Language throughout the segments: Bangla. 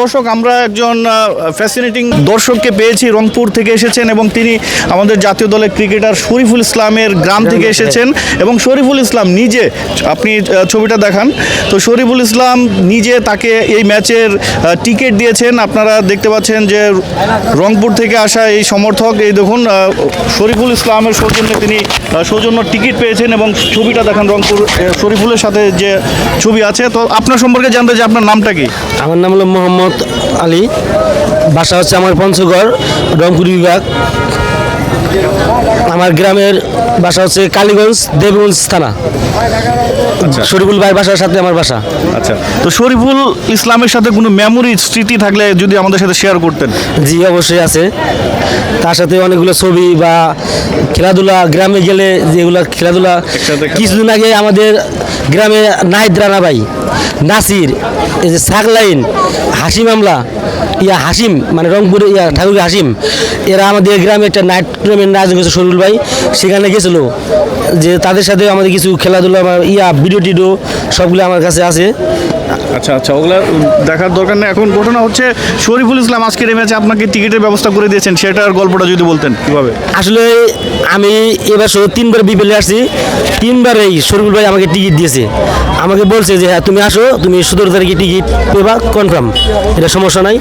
দর্শক আমরা একজন ফ্যাসিনেটিং দর্শককে পেয়েছি রংপুর থেকে এসেছেন এবং তিনি আমাদের জাতীয় দলের ক্রিকেটার শরীফুল ইসলামের গ্রাম থেকে এসেছেন এবং শরীফুল ইসলাম নিজে আপনি ছবিটা দেখান। তো শরীফুল ইসলাম নিজে তাকে এই ম্যাচের টিকিট দিয়েছেন। আপনারা দেখতে পাচ্ছেন যে রংপুর থেকে আসা এই সমর্থক এই দেখুন শরীফুল ইসলামের সৌজন্যে তিনি সৌজন্য টিকিট পেয়েছেন এবং ছবিটা দেখান রংপুর শরীফুলের সাথে যে ছবি আছে। তো আপনার সম্পর্কে জানতে যে আপনার নামটা কি? আমার নাম হলো মোহাম্মদ আলী। বাসা হচ্ছে আমার পঞ্চগড় রংপুর বিভাগ। আমার গ্রামের বাসা হচ্ছে কালীগঞ্জ দেবগঞ্জ থানা। শরীফুল ভাই বাসার সাথে আমার বাসা। আচ্ছা। তো শরীফুল ইসলামের সাথে কোনো মেমোরি স্মৃতি থাকলে যদি আমাদের সাথে শেয়ার করতেন। জি অবশ্যই আছে। তার সাথে অনেকগুলো ছবি বা খেলাধুলা গ্রামে গেলে যেগুলো খেলাধুলা কিছুদিন আগে আমাদের গ্রামে নাহিদ রানা ভাই নাসির এই যে সাকলাইন হাসিম আমলা ইয়া হাসিম মানে রংপুর ইয়া ঠাকুর হাসিম এরা আমাদের গ্রামে একটা নাইট টুর্নামেন্ট আয়োজন করেছে শরীফুল ভাই। সেখানে গেছিল। যে তাদের সাথে আমাদের কিছু খেলাধুলা ইয়া ভিডিও টিডিও সবগুলো আমার কাছে আছে। আচ্ছা আচ্ছা ওগুলো দেখার দরকার নেই। এখন ঘটনা হচ্ছে শরীফুল ইসলাম আজকের এই ম্যাচে আপনাকে টিকিটের ব্যবস্থা করে দিয়েছেন। সেটার গল্পটা যদি বলতেন কীভাবে? আসলে আমি এবার তিনবার বিপেলে আসছি। তিনবারেই শরীফুল ভাই আমাকে টিকিট দিয়েছে। আমাকে বলছে যে হ্যাঁ তুমি আসো, তুমি সতেরো তারিখে টিকিট পেবা কনফার্ম এটা সমস্যা নাই।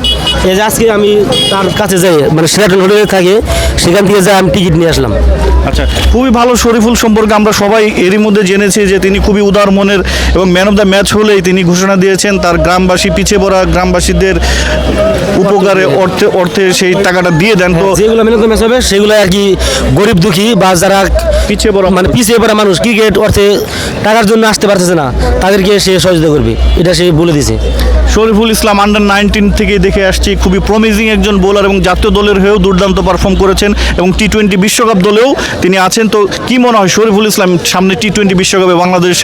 এই যে আজকে আমি তার কাছে যাই মানে সেরাটন হোটেলে থাকে, সেখান থেকে যাই, আমি টিকিট নিয়ে আসলাম। আচ্ছা খুবই ভালো শরীফুল সম্পর্কে আমরা সবাই এরই মধ্যে জেনেছি যে তিনি খুবই উদার মনের এবং ম্যান অফ দ্য ম্যাচ হলেই তিনি ঘোষণা দিয়েছেন, তার গ্রামবাসী পিছিয়ে পড়া গ্রামবাসীদের উপকারে অর্থে অর্থে সেই টাকাটা দিয়ে দেন। তো যেগুলো মেনে ম্যাচ হবে সেগুলো আর কি গরিব দুঃখী বা যারা পিছিয়ে পড়া মানে পিছিয়ে পড়া মানুষ ক্রিকেট অর্থে টাকার জন্য আসতে পারতেছে না তাদেরকে সে সহযোগিতা করবে। এটা সে বলে দিছে শরীফুল ইসলাম আন্ডার নাইনটিন থেকে দেখে আসছি খুবই প্রমিজিং একজন বোলার এবং জাতীয় দলের হয়েও দুর্দান্ত পারফর্ম করেছেন এবং টি টোয়েন্টি বিশ্বকাপ দলেও তিনি আছেন। তো কি মনে হয় শরীফুল ইসলাম সামনে টি টোয়েন্টি বিশ্বকাপে বাংলাদেশ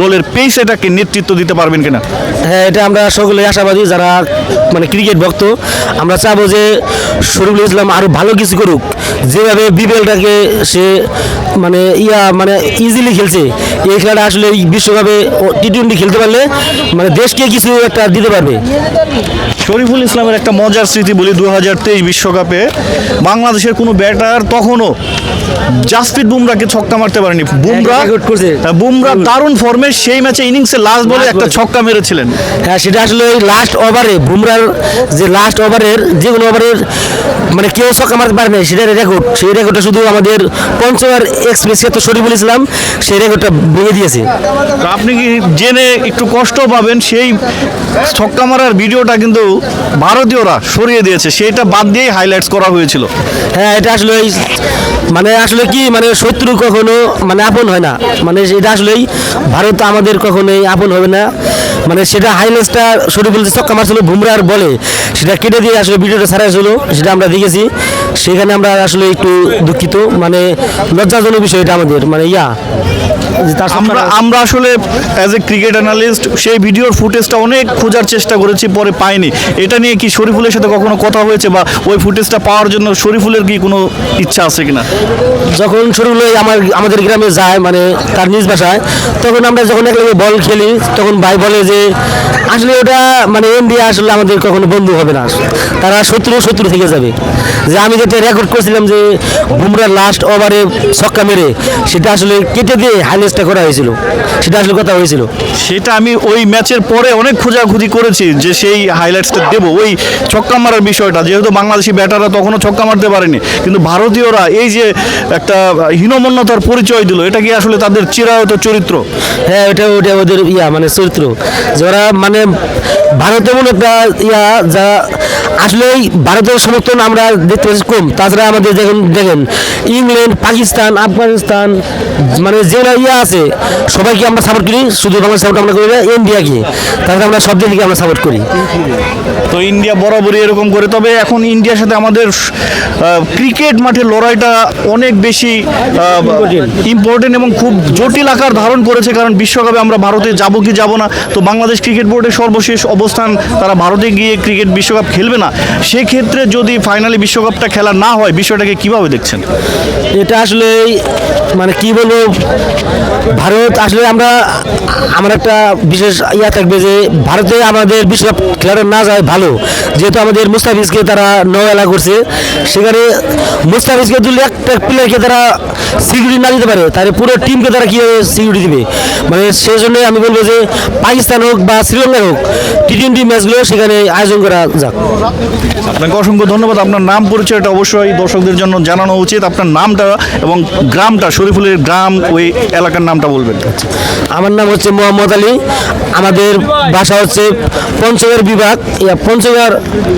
দলের পেস এটাকে নেতৃত্ব দিতে পারবেন কিনা? হ্যাঁ এটা আমরা সকলে আশাবাদী যারা মানে ক্রিকেট ভক্ত আমরা চাবো যে শরীফুল ইসলাম আরও ভালো কিছু করুক। যেভাবে বিপিএলটাকে সে মানে ইয়া মানে ইজিলি খেলছে। এই খেলাটা আসলে বিশ্বকাপে টি টোয়েন্টি খেলতে পারলে মানে দেশকে কিছু একটা দিতে পারবে। শরীফুল ইসলামের একটা মজার স্মৃতি বলি দু হাজার তেইশ বিশ্বকাপে। বাংলাদেশের কোনো ব্যাটার তখনও জাসপ্রিত বুমরাকে ছক্কা মারতে পারেনি। বুমরা record করছে। হ্যাঁ, বুমরা দারুণ ফর্মে সেই ম্যাচে ইনিংসে লাস্ট বলে একটা ছক্কা মেরেছিলেন। হ্যাঁ সেটা আসলে ওই লাস্ট ওভারে বুমরার যে লাস্ট ওভারের যে কোনো ওভারের মানে কেউ ছক্কা মারতে পারে না সেটার রেকর্ড সেই রেকর্ডটা শুধু আমাদের পঞ্চবার এক্সপ্রেস তো শরীফুল ইসলাম সেই রেকর্ডটা ভেঙে দিয়েছে। তো আপনি কি জেনে একটু কষ্ট পাবেন? সেই ছক্কা মারার ভিডিওটা কিন্তু ভারতীয়রা সরিয়ে দিয়েছে। সেইটা বাদ দিয়েই হাইলাইটস করা হয়েছিল। হ্যাঁ এটা আসলে মানে আসলে কি মানে শত্রু কখনো মানে আপন হয় না। মানে এটা আসলেই ভারত আমাদের কখনোই আপন হবে না। মানে সেটা হাইলেসটা শুরু যে ছক্কা মারছিল, বুমরার বলে। সেটা কেটে দিয়ে আসলে ভিডিওটা ছাড়া ছিল সেটা আমরা দেখেছি। সেখানে আমরা আসলে একটু দুঃখিত মানে লজ্জাজনক বিষয় এটা আমাদের মানে ইয়া। আমরা আমরা আসলে অ্যাজ এ ক্রিকেট অ্যানালিস্ট সেই ভিডিওর ফুটেজটা অনেক খোঁজার চেষ্টা করেছি পরে পাইনি। এটা নিয়ে কি শরীফুলের সাথে কখনো কথা হয়েছে বা ওই ফুটেজটা পাওয়ার জন্য শরীফুলের কি কোনো ইচ্ছা আছে কিনা? যখন শুরু হলো আমার আমাদের গ্রামে যায় মানে তার নিজ বাসায় তখন আমরা যখন একলাগে বল খেলি তখন ভাই বলে যে আসলে ওটা মানে ইন্ডিয়া আসলে আমাদের কখনো বন্ধু হবে না। তারা শত্রু শত্রু থেকে যাবে। যে আমি যেটা রেকর্ড করেছিলাম যে বুমরা লাস্ট ওভারে ছক্কা মেরে সেটা আসলে কেটে দিয়ে হাইলাইটসটা করা হয়েছিল। সেটা আসলে কথা হয়েছিল। সেটা আমি ওই ম্যাচের পরে অনেক খোঁজাখুঁজি করেছি যে সেই হাইলাইটসটা দেবো। ওই ছক্কা মারার বিষয়টা যেহেতু বাংলাদেশি ব্যাটাররা তখনও ছক্কা মারতে পারেনি কিন্তু ভারতীয়রা এই যে একটা হীনমন্যতার পরিচয় দিল এটা কি আসলে তাদের চিরায়ত চরিত্র? হ্যাঁ এটা ওটা ওদের ইয়া মানে চরিত্র। যারা মানে ভারতের মনে একটা ইয়া যা আসলে ভারতের সমর্থন আমরা দেখতে পাচ্ছি কম। তাছাড়া আমাদের দেখুন, দেখেন, ইংল্যান্ড, পাকিস্তান, আফগানিস্তান মানে যেগুলো ইয়া আছে, সবাইকে আমরা সাপোর্ট করি, শুধু বাংলাদেশ সাপোর্ট আমরা করি না, ইন্ডিয়াকে। তাছাড়া আমরা সব দিকে আমরা সাপোর্ট করি। তো ইন্ডিয়া বরাবরই এরকম করে, তবে এখন ইন্ডিয়ার সাথে আমাদের ক্রিকেট মাঠে লড়াইটা অনেক বেশি ইম্পর্টেন্ট এবং খুব জটিল আকার ধারণ করেছে, কারণ বিশ্বকাপে আমরা ভারতে যাব কি যাব না। তো বাংলাদেশ ক্রিকেট বোর্ডের সর্বশেষ অবস্থান, তারা ভারতে গিয়ে ক্রিকেট বিশ্বকাপ খেলবে না। সেক্ষেত্রে যদি ফাইনালি বিশ্বকাপটা খেলা না হয়, বিষয়টাকে কীভাবে দেখছেন? এটা আসলে মানে কি বলব, ভারত আসলে আমরা, আমার একটা বিশেষ ইয়া থাকবে যে, ভারতে আমাদের বিশ্বকাপ খেলাটা না যায় ভালো। যেহেতু আমাদের মুস্তাফিজকে তারা নবেলা করছে সেখানে মুস্তাফিজকে তুলে একটা প্লেয়ারকে তারা সিকিউরিটি না দিতে পারে তাহলে পুরো টিমকে তারা কীভাবে সিকিউরিটি দিবে? মানে সেই জন্যই আমি বলব যে পাকিস্তান হোক বা শ্রীলঙ্কা হোক টি টোয়েন্টি ম্যাচগুলো সেখানে আয়োজন করা যাক। আপনাকে অসংখ্য ধন্যবাদ। আপনার নাম পরিচয়টা অবশ্যই দর্শকদের জন্য জানানো উচিত। আপনার নামটা এবং গ্রামটা শরীফুলের গ্রাম ওই এলাকার নামটা বলবেন। আমার নাম হচ্ছে মোহাম্মদ আলী। আমাদের বাসা হচ্ছে পঞ্চগড় বিভাগ পঞ্চগড়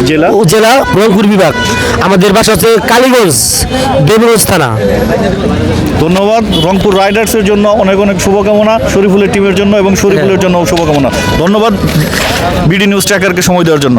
জেলা? জেলা রংপুর বিভাগ। আমাদের বাসা হচ্ছে কালীগঞ্জ, দেবগঞ্জ থানা। ধন্যবাদ। রংপুর রাইডার্সের জন্য অনেক অনেক শুভকামনা, শরীফুলের টিমের জন্য এবং শরীফুলের জন্য শুভকামনা। ধন্যবাদ। বিডি নিউজ ট্র্যাকারকে সময় দেওয়ার জন্য।